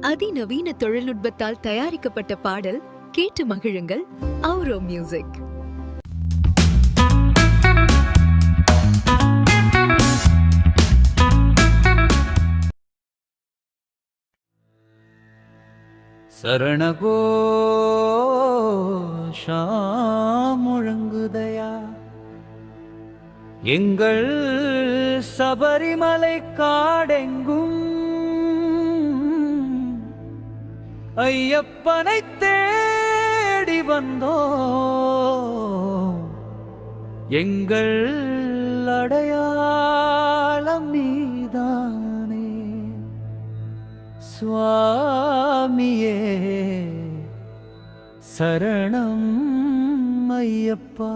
அதிநவீன தொழில்நுட்பத்தால் தயாரிக்கப்பட்ட பாடல் கேட்டு மகிழுங்கள் அவுரோ மியூசிக் சரணகோஷா முழங்குதையா? எங்கள் சபரிமலை காடெங்கும் ஐயப்பனை தேடி வந்தோ எங்கள் அடையாளம் நீதானே. சுவாமியே சரணம் ஐயப்பா.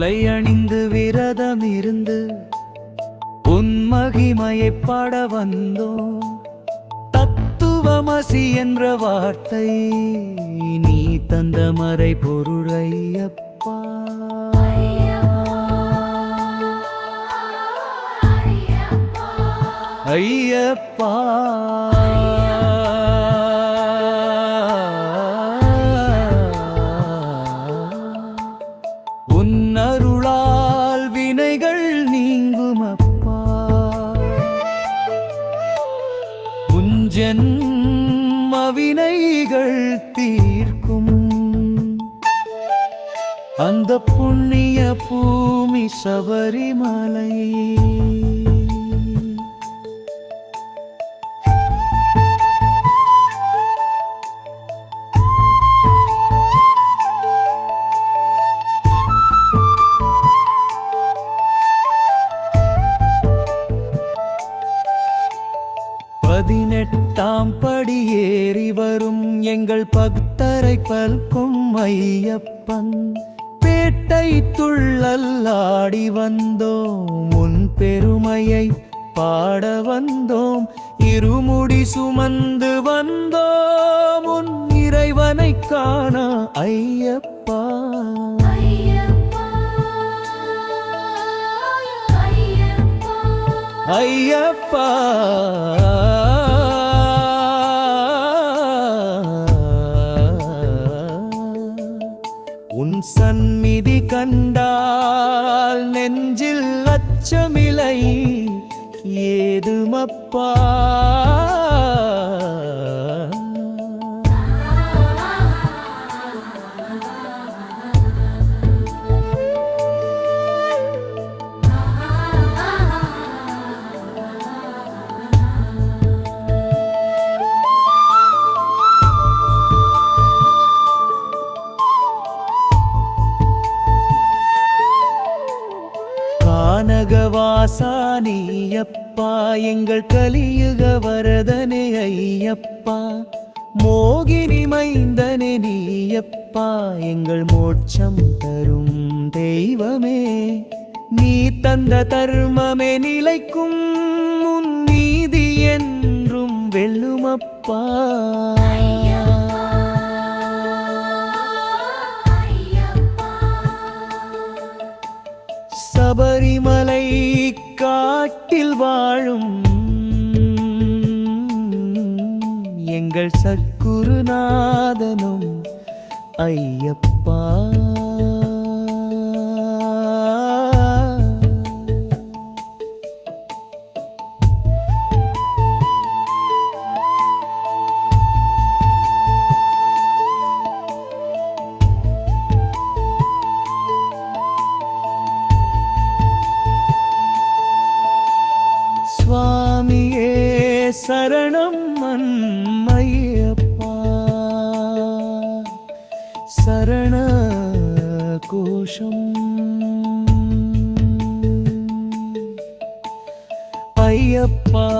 மாலை அணிந்து விரதம் இருந்து உன் மகிமையை பாட வந்தோம். தத்துவமசி என்ற வார்த்தை நீ தந்த மறை பொருளையப்பா ஐயப்பா. ஜென்மவினைகள் தீர்க்கும். அந்த புண்ணிய பூமி சபரிமலை. பதினெட்டாம் படி ஏறி வரும் எங்கள் பக்தரை பல்கும் ஐயப்பன். பேட்டை துள்ளல்லாடி வந்தோம் உன் பெருமையை பாட வந்தோம். இருமுடி சுமந்து வந்தோம் உன் இறைவனை காண ஐயப்பா. ஐயப்பா. சந்நிதி கண்டால் நெஞ்சில் அச்சமில்லை. ஏதுமப்பா? கானகவாசா நீயப்பா எங்கள் கலியுக வரதனே ஐயப்பா. மோகினி மைந்தனே நீயப்பா எங்கள் மோட்சம் தரும் தெய்வமே. நீ தந்த தர்மமே நிலைக்கும் உன் நீதி என்றும் வெல்லுமப்பா. சபரிமலை உலகில் வாழும் எங்கள் சற்குருநாதனும் ஐயப்பா. சரணம் அன்மையப்பா. சரண கோஷம். ஐயப்பா.